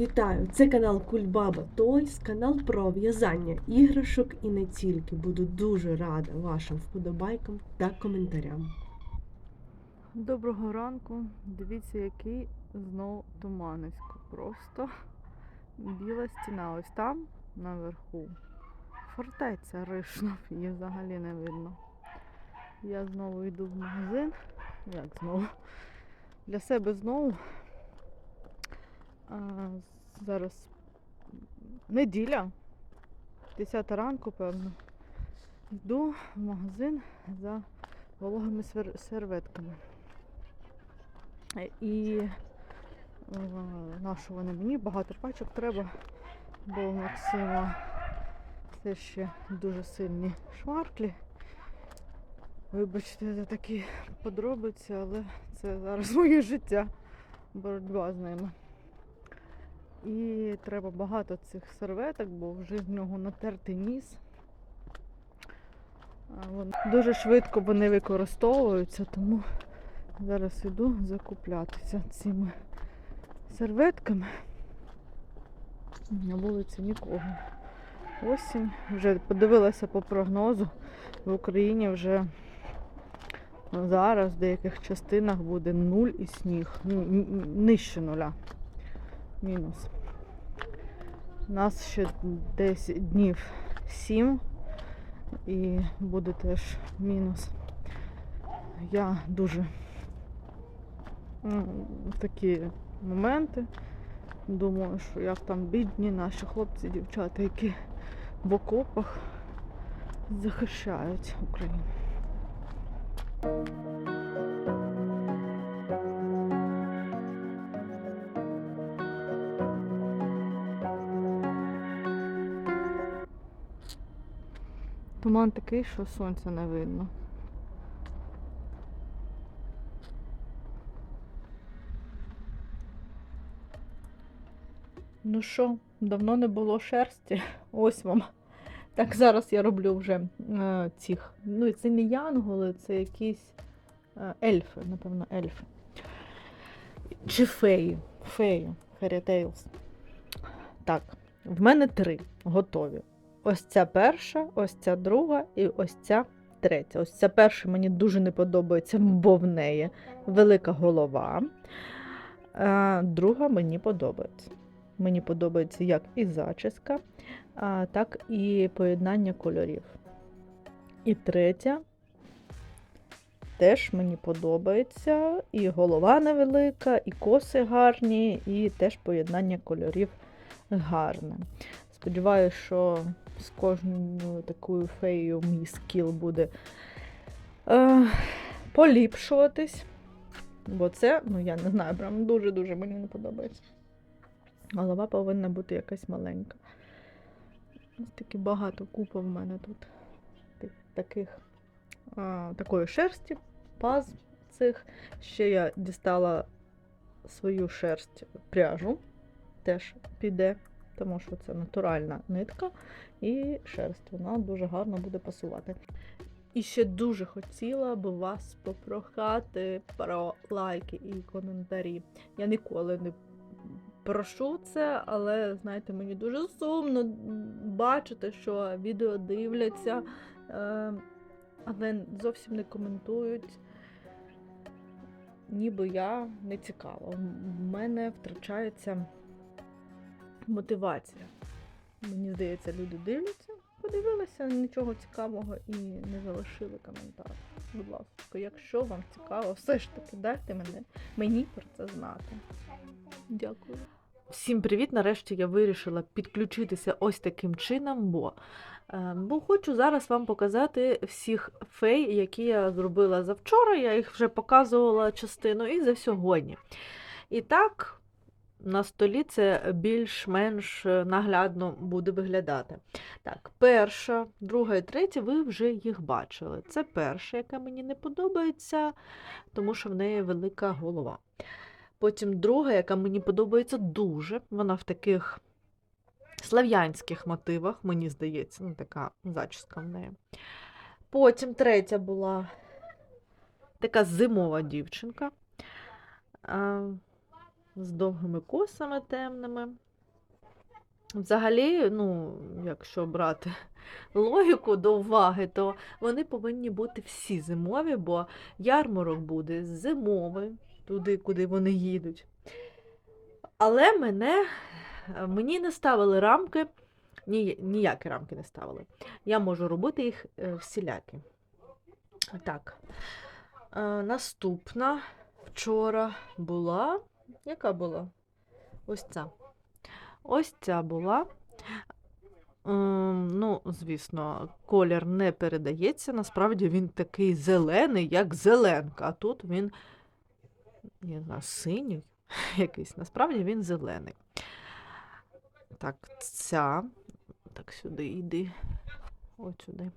Вітаю! Це канал Кульбаба Тойс, канал про в'язання іграшок і не тільки. Буду дуже рада вашим вподобайкам та коментарям. Доброго ранку. Дивіться, який знов туманисько. Просто біла стіна. Ось там наверху. Фортеця Ришнов, її взагалі не видно. Я знову йду в магазин. Як знову? Для себе знову. Зараз неділя. 10 ранку, певно. Йду в магазин за вологими серветками. І на що вони мені багато пачок треба, бо у Максима це ще дуже сильні шмарклі. Вибачте за такі подробиці, але це зараз моє життя, боротьба з ними. І треба багато цих серветок, бо вже в нього натертий ніс. Дуже швидко вони використовуються, тому зараз іду закуплятися цими серветками. На вулиці нікого. Осінь. Вже подивилася по прогнозу. В Україні вже зараз в деяких частинах буде нуль і сніг. Ну, нижче нуля. Мінус. У нас ще десь днів 7 і буде теж мінус. Я дуже в такі моменти думаю, що як там бідні наші хлопці, дівчата, які в окопах захищають Україну. Туман такий, що сонця не видно. Ну що, давно не було шерсті. Ось вам. Так зараз я роблю вже е, цих. Ну, це не янголи, це якісь е, ельфи, напевно, ельфи. Чи феї. Феї. Fairy Tales. Так, в мене три готові. Ось ця перша, ось ця друга і ось ця третя. Ось ця перша мені дуже не подобається, бо в неї велика голова. А друга мені подобається. Мені подобається як і зачіска, так і поєднання кольорів. І третя теж мені подобається. І голова невелика, і коси гарні, і теж поєднання кольорів гарне. Сподіваюся, що з кожною такою феєю мій скіл буде е, поліпшуватись. Бо це, ну я не знаю, прям дуже-дуже мені не подобається. Голова повинна бути якась маленька. Ось таки багато купа в мене тут таких, а, такої шерсті, паз цих. Ще я дістала свою шерсть пряжу, теж піде, тому що це натуральна нитка і шерсть. Вона дуже гарно буде пасувати. І ще дуже хотіла би вас попрохати про лайки і коментарі. Я ніколи не прошу це, але знаєте, мені дуже сумно бачити, що відео дивляться, е, але зовсім не коментують. Ніби я не цікава. В мене втрачається мотивація. Мені здається, люди дивляться, подивилися нічого цікавого і не залишили коментар. Будь ласка, якщо вам цікаво, все ж таки дайте мене, мені про це знати. Дякую. Всім привіт! Нарешті я вирішила підключитися ось таким чином, бо, е, бо хочу зараз вам показати всіх фей, які я зробила завчора. Я їх вже показувала частину і за сьогодні. І так, на столі це більш-менш наглядно буде виглядати. Так, перша, друга і третя, ви вже їх бачили. Це перша, яка мені не подобається, тому що в неї велика голова. Потім друга, яка мені подобається дуже, вона в таких слав'янських мотивах, мені здається, ну така зачіска в неї. Потім третя була така зимова дівчинка а, з довгими косами темними. Взагалі, ну, якщо брати логіку до уваги, то вони повинні бути всі зимові, бо ярмарок буде зимовий, туди, куди вони їдуть. Але мене, мені не ставили рамки, ні, ніякі рамки не ставили. Я можу робити їх е, всілякі. Так. Е, наступна вчора була. Яка була? Ось ця. Ось ця була. Ем, ну, звісно, колір не передається. Насправді він такий зелений, як зеленка. А тут він, не знаю, синій якийсь. Насправді він зелений. Так, ця. Так, сюди йди. От сюди.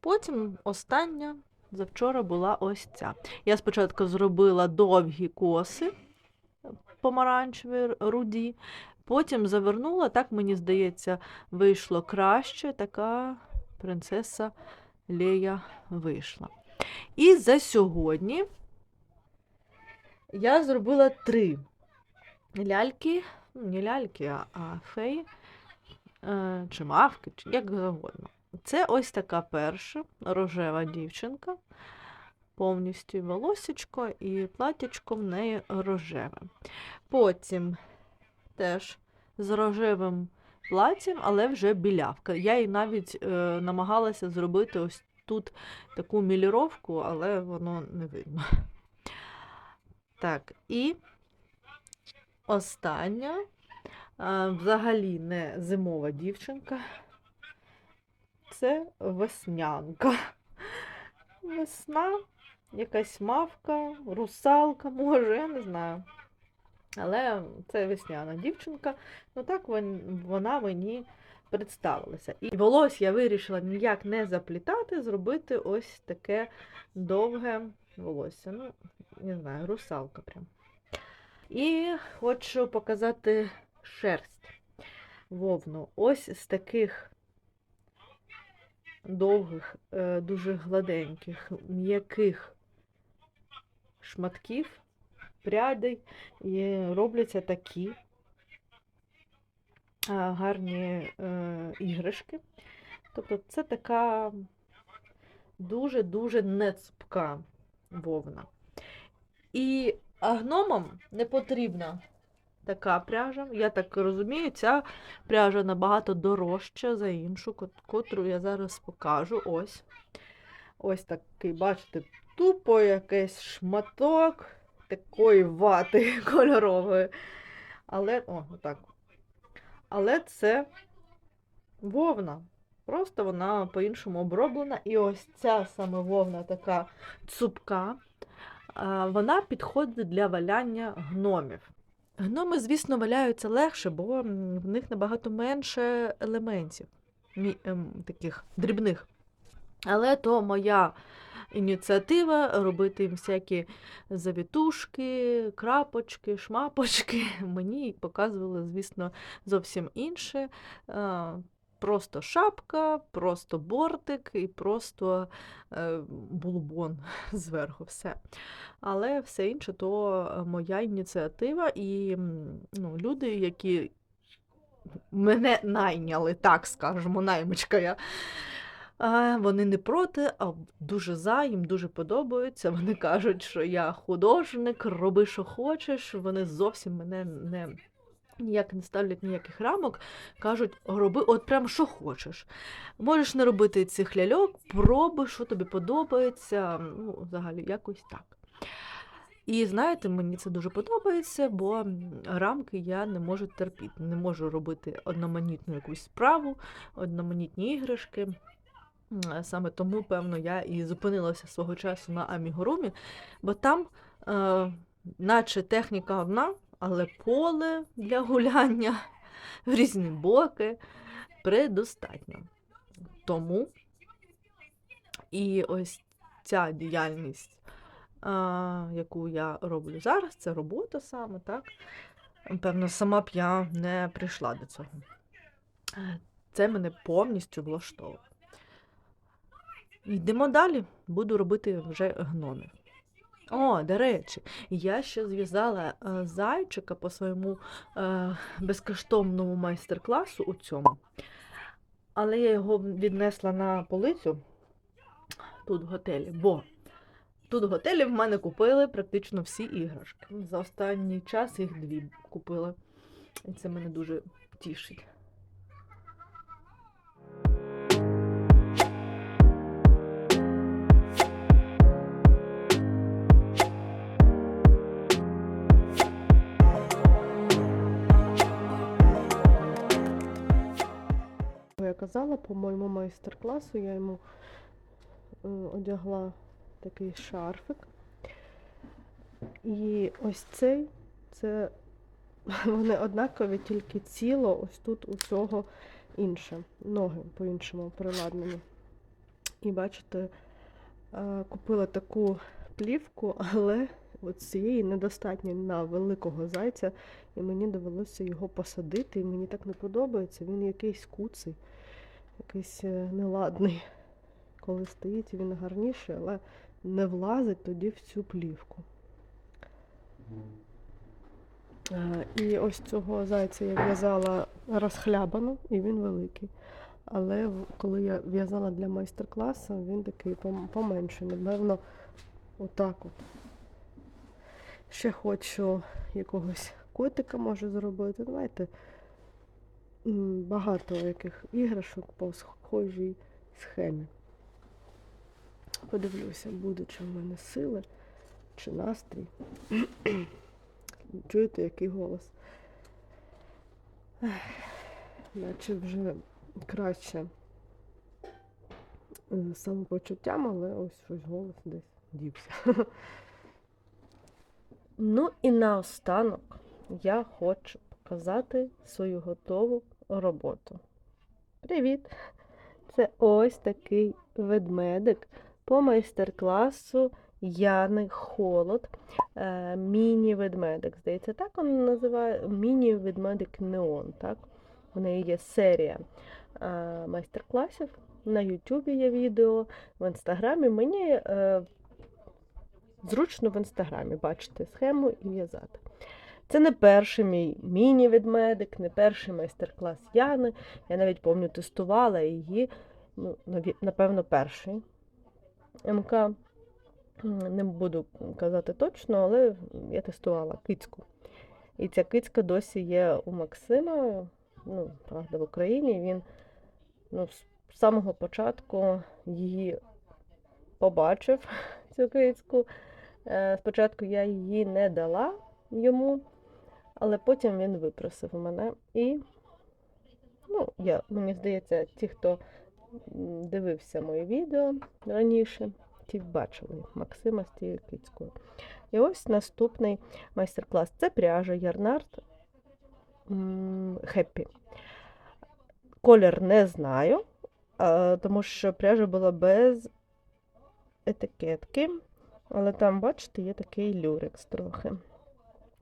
Потім остання завчора була ось ця. Я спочатку зробила довгі коси помаранчеві руді, потім завернула, так мені здається, вийшло краще. Така принцеса Лея вийшла. І за сьогодні я зробила три ляльки, ну, не ляльки, а, феї, е, чи мавки, чи як завгодно. Це ось така перша рожева дівчинка. Повністю волосечко і платячко в неї рожеве. Потім теж з рожевим платтям, але вже білявка. Я їй навіть е, намагалася зробити ось тут таку міліровку, але воно не видно. Так, і остання, е, взагалі не зимова дівчинка. Це веснянка. Весна, якась мавка, русалка, може, я не знаю. Але це весняна дівчинка. Ну так вона мені представилася. І волосся я вирішила ніяк не заплітати, зробити ось таке довге волосся. Ну, не знаю, русалка прям. І хочу показати шерсть вовну. Ось з таких довгих, е, дуже гладеньких, м'яких шматків, прядей, і робляться такі гарні е, іграшки. Тобто це така дуже-дуже нецупка вовна. І гномам не потрібна така пряжа. Я так розумію, ця пряжа набагато дорожча за іншу, котру я зараз покажу. Ось. Ось такий, бачите, тупо якийсь шматок такої вати кольорової. Але, о, так. Але це вовна. Просто вона по-іншому оброблена. І ось ця саме вовна така цупка, вона підходить для валяння гномів. Гноми, звісно, валяються легше, бо в них набагато менше елементів, ем, таких дрібних. Але то моя ініціатива робити їм всякі завітушки, крапочки, шмапочки. Мені показували, звісно, зовсім інше. Е, Просто шапка, просто бортик і просто е, булбон зверху. Все. Але все інше то е, моя ініціатива, і ну, люди, які мене найняли, так скажемо, наймичка я. Вони не проти, а дуже за, їм дуже подобається. Вони кажуть, що я художник, роби, що хочеш. Вони зовсім мене не ніяк не ставлять ніяких рамок. Кажуть, роби от прям що хочеш. Можеш не робити цих ляльок, пробуй, що тобі подобається. Ну, взагалі, якось так. І знаєте, мені це дуже подобається, бо рамки я не можу терпіти. Не можу робити одноманітну якусь справу, одноманітні іграшки. Саме тому, певно, я і зупинилася свого часу на амігурумі, бо там, е, наче техніка одна, але поле для гуляння в різні боки предостатньо. Тому і ось ця діяльність, а, яку я роблю зараз, це робота саме, так? Певно, сама б я не прийшла до цього. Е, Це мене повністю влаштовує. Йдемо далі, буду робити вже гномів. О, до речі, я ще зв'язала е, зайчика по своєму е, безкоштовному майстер-класу у цьому. Але я його віднесла на полицю тут в готелі, бо тут в готелі в мене купили практично всі іграшки. За останній час їх дві купили. І це мене дуже тішить. Казала, по моєму майстер-класу я йому е, одягла такий шарфик. І ось цей, це вони однакові, тільки ціло, ось тут у цього інше. Ноги по-іншому приладнені. І бачите, е, купила таку плівку, але от цієї недостатньо на великого зайця, і мені довелося його посадити, і мені так не подобається. Він якийсь куций, якийсь е, неладний. Коли стоїть, він гарніший, але не влазить тоді в цю плівку. Е, І ось цього зайця я в'язала розхлябано, і він великий. Але коли я в'язала для майстер-класу, він такий пом- поменший. Напевно, отак от. Ще хочу якогось котика може зробити. Давайте багато яких іграшок по схожій схемі. Подивлюся, будуть чи в мене сили чи настрій. Чуєте, який голос? Наче вже краще е, самопочуттям, але ось щось голос десь дівся. Ну і наостанок я хочу показати свою готову роботу. Привіт! Це ось такий ведмедик по майстер-класу Яни Холод. Е, Міні-ведмедик. Здається, так він називає міні-ведмедик Неон. Так? В неї є серія е, майстер-класів. На Ютубі є відео, в інстаграмі. Мені е, зручно в інстаграмі бачити схему і в'язати. Це не перший мій міні-ведмедик, не перший майстер-клас Яни. Я навіть пам'ятаю, тестувала її, ну, напевно, перший МК. Не буду казати точно, але я тестувала кицьку. І ця кицька досі є у Максима, ну, правда, в Україні. Він ну, з самого початку її побачив, цю кицьку. Е, Спочатку я її не дала йому, але потім він випросив мене. І, ну, я, мені здається, ті, хто дивився моє відео раніше, ті бачили Максима з тією кицькою. І ось наступний майстер-клас. Це пряжа Ярнард Хеппі. Колір не знаю, тому що пряжа була без етикетки. Але там, бачите, є такий люрекс трохи.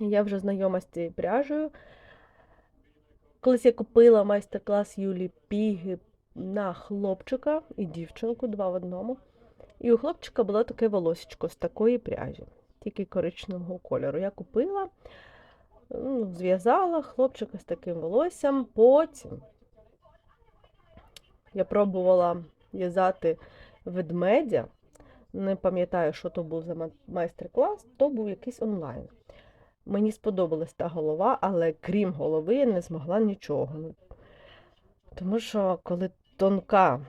Я вже знайома з цією пряжею. Колись я купила майстер-клас Юлі Піги на хлопчика і дівчинку два в одному. І у хлопчика було таке волосечко з такої пряжі, тільки коричневого кольору. Я купила, ну, зв'язала хлопчика з таким волоссям. Потім я пробувала в'язати ведмедя не пам'ятаю, що то був за ма- майстер-клас, то був якийсь онлайн. Мені сподобалась та голова, але крім голови я не змогла нічого. Тому що коли тонка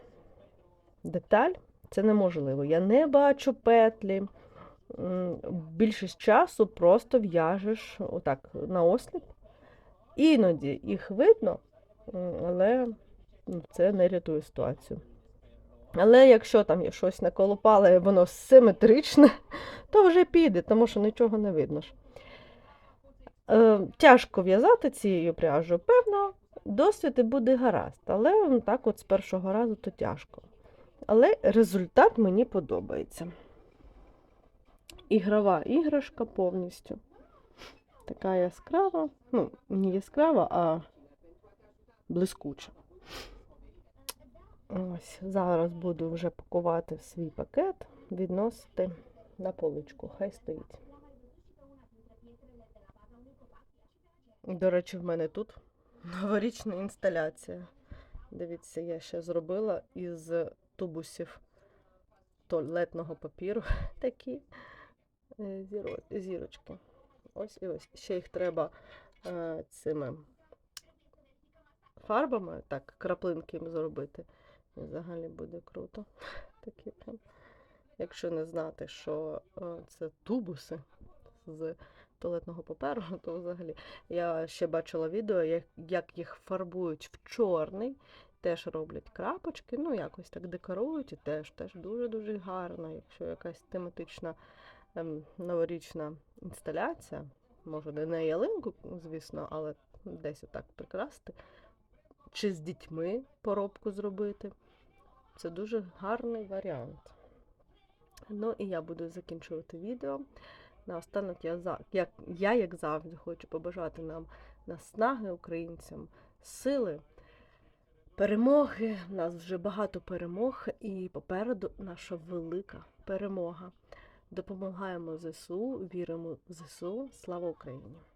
деталь, це неможливо. Я не бачу петлі. Більшість часу просто в'яжеш отак на осліп. Іноді їх видно, але ну, це не рятує ситуацію. Але якщо там є щось наколопало і воно симетричне, то вже піде, тому що нічого не видно. Е, тяжко в'язати цією пряжею, певно, досвід і буде гаразд, але так от з першого разу то тяжко. Але результат мені подобається. Ігрова іграшка повністю. Така яскрава, ну, не яскрава, а блискуча. Ось, зараз буду вже пакувати свій пакет, відносити на поличку, хай стоїть. До речі, в мене тут новорічна інсталяція. Дивіться, я ще зробила із тубусів туалетного папіру такі е, зірочки. Ось і ось. Ще їх треба е, цими фарбами, так, краплинки їм зробити. І взагалі буде круто. Такі прям. Якщо не знати, що е, це тубуси з туалетного паперу, то взагалі. Я ще бачила відео, як, їх фарбують в чорний, теж роблять крапочки, ну якось так декорують, і теж, теж дуже-дуже гарно. Якщо якась тематична ем, новорічна інсталяція, може не на ялинку, звісно, але десь отак прикрасти, чи з дітьми поробку зробити. Це дуже гарний варіант. Ну і я буду закінчувати відео. Наостанок я, як, я, як завжди, хочу побажати нам наснаги українцям, сили, перемоги. У нас вже багато перемог, і попереду наша велика перемога. Допомагаємо ЗСУ, віримо в ЗСУ. Слава Україні!